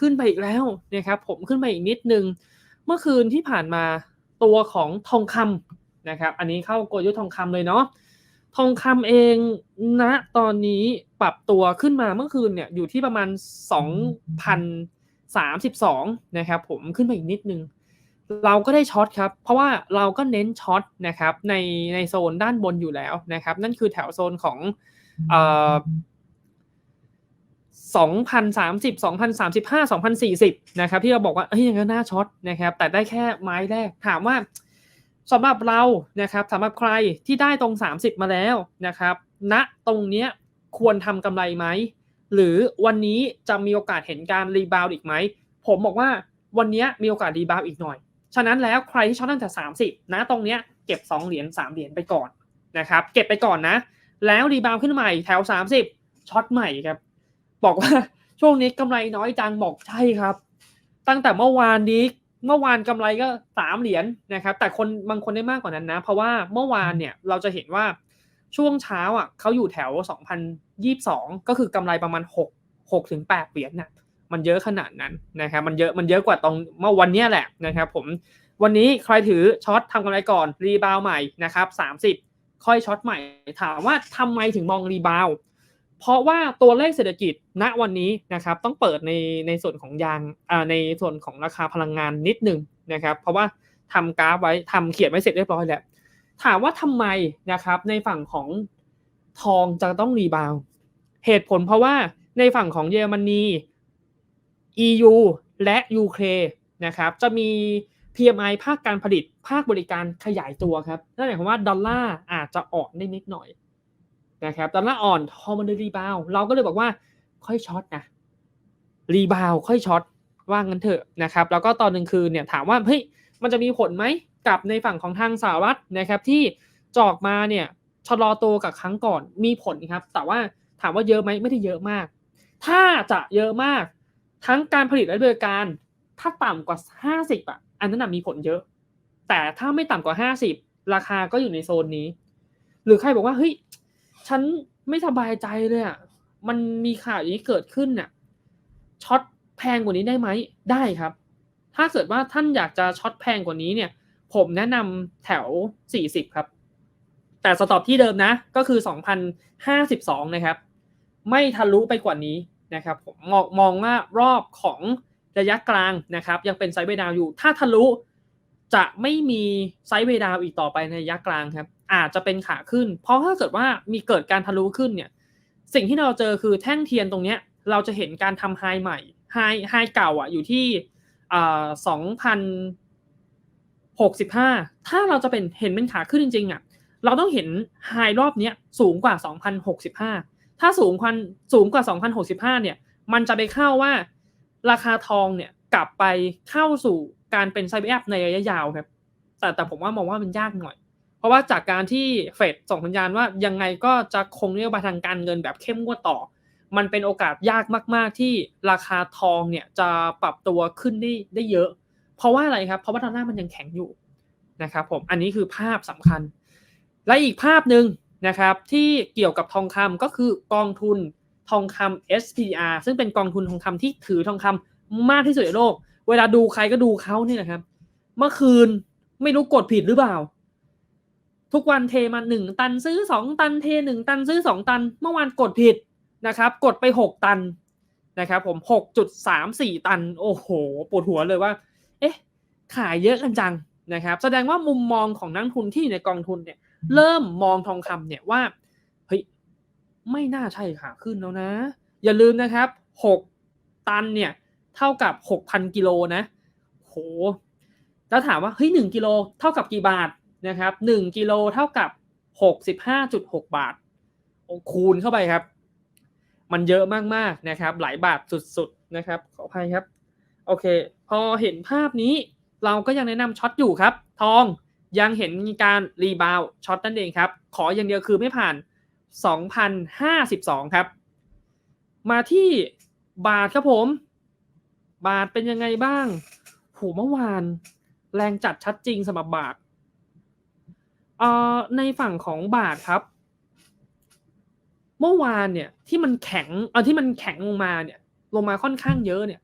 ขึ้นไปอีกแล้วนะครับผมขึ้นไปอีกนิดนึง เมื่อคืนที่ผ่านมาตัวของทองคำนะครับ อันนี้เข้ากลยุทธ์ทองคำเลยเนาะทองคำเองณนะตอนนี้ปรับตัวขึ้นมาเมื่อคืนเนี่ยอยู่ที่ประมาณ 2,032 นะครับผมขึ้นไปอีกนิดนึง เราก็ได้ช็อตครับ เพราะว่าเราก็เน้นช็อตนะครับในในโซนด้านบนอยู่แล้วนะครับ นั่นคือแถวโซนของเอ่อ 2,030 2,035 2,040 นะครับที่เราบอกว่าเฮ้ยยังน่าช็อตนะครับ แต่ได้แค่ไม้แรกถามว่าสำหรับเรานะครับสำหรับใครที่ได้ตรง 30 มาแล้วนะครับณตรงเนี้ยควรทำกำไรไหม หรือวันนี้จะมีโอกาสเห็นการรีบาวด์อีกไหม ผมบอกว่าวันนี้มีโอกาสรีบาวด์อีกหน่อย ฉะนั้นแล้วใครที่ช็อตตั้งแต่ 30 นะตรงเนี้ยเก็บ 2 เหรียญ3เหรียญไปก่อนนะครับเก็บไปก่อนนะ แล้วรีบาวด์ขึ้นใหม่แถว 30ช็อตใหม่ครับ บอกว่าช่วงนี้กำไรน้อยจังบอกใช่ครับ ตั้งแต่เมื่อวานนี้เมื่อวานกำไรก็สามเหรียญนะครับ แต่คนบางคนได้มากกว่านั้นนะ เพราะว่าเมื่อวานเนี่ยเราจะเห็นว่าช่วงเช้าอะเขาอยู่แถว 2022 ก็คือกำไรประมาณ 6 6ถึง8เหรียญนะมันเยอะขนาดนั้นนะครับมันเยอะมันเยอะกว่าตรงเมื่อวันนี้แหละนะครับผมวันนี้ใครถือช็อตทำกำไรก่อนรีบาวใหม่นะครับ30 ค่อยช็อตใหม่ ถามว่าทำไมถึงมองรีบาว เพราะว่าตัวเลขเศรษฐกิจณวันนี้นะครับต้องเปิดในในส่วนของยางอ่าในส่วนของราคาพลังงานนิดนึงนะครับเพราะว่าทำกราฟไว้ทำเขียนไว้เสร็จเรียบร้อยแล้ว ถามว่าทำไมนะครับในฝั่งของทองจะต้องรีบาว เหตุผลเพราะว่าในฝั่งของเยอรมนี EU และยูเครนนะครับจะมี PMI ภาคการผลิตภาคบริการขยายตัวครับนั่นหมายความว่าดอลลาร์อาจจะอ่อนได้นิดหน่อย นะครับดอลลาร์อ่อนทอมันเลยรีบาวเราก็เลยบอกว่าค่อยช็อตนะรีบาวค่อยช็อตว่างั้นเถอะนะครับแล้วก็ตอนหนึ่งคืนเนี่ยถามว่าเฮ้ยมันจะมีผลไหมกับในฝั่งของทางสหรัฐนะครับที่จอกมาเนี่ยชะลอตัวกับครั้งก่อนมีผลครับ แต่ว่าถามว่าเยอะไหมไม่ได้เยอะมาก ถ้าจะเยอะมาก ทั้งการผลิตและบริการถ้าต่ำกว่า 50อะอันนั้นมีผลเยอะ แต่ถ้าไม่ต่ำกว่า 50 ราคาก็อยู่ในโซนนี้ หรือใครบอกว่าเฮ้ย ฉันไม่สบายใจเลยอะมันมีข่าวอย่างนี้เกิดขึ้นน่ะช็อตแพงกว่านี้ได้ไหมได้ครับ ถ้าเกิดว่าท่านอยากจะช็อตแพงกว่านี้เนี่ย ผมแนะนำแถว 40 ครับ แต่สต็อปที่เดิมนะ ก็คือ 2,052 นะครับ ไม่ทะลุไปกว่านี้นะครับผมมองมองว่ารอบของระยะกลางนะครับ ยังเป็นไซด์เวย์ดาวอยู่ ถ้าทะลุจะไม่มีไซด์เวย์ดาวอีกต่อไปในระยะกลางครับ อาจจะเป็นขาขึ้น เพราะถ้าเกิดว่ามีเกิดการทะลุขึ้นเนี่ย สิ่งที่เราเจอคือแท่งเทียนตรงเนี้ย เราจะเห็นการทำไฮใหม่ไฮไฮเก่าอะอยู่ที่อ่าสองพันหกสิบห้าถ้าเราจะเป็นเห็นเป็นขาขึ้นจริงๆอะเราต้องเห็นไฮรอบเนี้ยสูงกว่าสองพันหกสิบห้าถ้าสูงพันสูงกว่า2,065เนี่ย มันจะไปเข้าว่าราคาทองเนี่ยกลับไปเข้าสู่การเป็นไซเบอร์ในระยะยาวครับ แต่แต่ผมว่ามองว่ามันยากหน่อย เพราะว่าจากการที่เฟดส่งสัญญาณว่ายังไงก็จะคงนโยบายทางการเงินแบบเข้มงวดต่อ มันเป็นโอกาสยากมากๆ ที่ราคาทองเนี่ยจะปรับตัวขึ้นได้ได้เยอะ เพราะว่าอะไรครับ เพราะว่าดอลลาร์มันยังแข็งอยู่นะครับผม อันนี้คือภาพสำคัญ และอีกภาพหนึ่งนะครับที่เกี่ยวกับทองคำก็คือกองทุนทองคำ SPR ซึ่งเป็นกองทุนทองคำที่ถือทองคำมากที่สุดในโลก เวลาดูใครก็ดูเขาเนี่ยนะครับ เมื่อคืนไม่รู้กดผิดหรือเปล่า ทุกวันเทมาหนึ่งตันซื้อสองตันเทหนึ่งตันซื้อสองตัน เมื่อวานกดผิดนะครับ กดไปหกตันนะครับ ผมหกจุดสามสี่ตัน โอ้โหปวดหัวเลยว่า เอ๊ะ ขายเยอะกันจังนะครับ แสดงว่ามุมมองของนักทุนที่อยู่ในกองทุนเนี่ยเริ่มมองทองคำเนี่ยว่าเฮ้ยไม่น่าใช่ขาขึ้นแล้วนะ อย่าลืมนะครับหกตันเนี่ยเท่ากับหกพันกิโลนะโหแล้วถามว่าเฮ้ยหนึ่งกิโลเท่ากับกี่บาท นะครับหนึ่งกิโลเท่ากับหกสิบห้าจุดหกบาทคูณเข้าไปครับ มันเยอะมากๆนะครับ หลายบาทสุดๆนะครับขออภัยครับ โอเค พอเห็นภาพนี้เราก็ยังแนะนำช็อตอยู่ครับ ทองยังเห็นมีการรีบาวช็อตนั่นเองครับ ขออย่างเดียวคือไม่ผ่าน 2,052 ครับ มาที่บาทครับผม บาทเป็นยังไงบ้างโหเมื่อวาน แรงจัดชัดจริงสำหรับบาท เอ่อในฝั่งของบาทครับ เมื่อวานเนี่ยที่มันแข็ง เออที่มันแข็งลงมาเนี่ย ลงมาค่อนข้างเยอะเนี่ย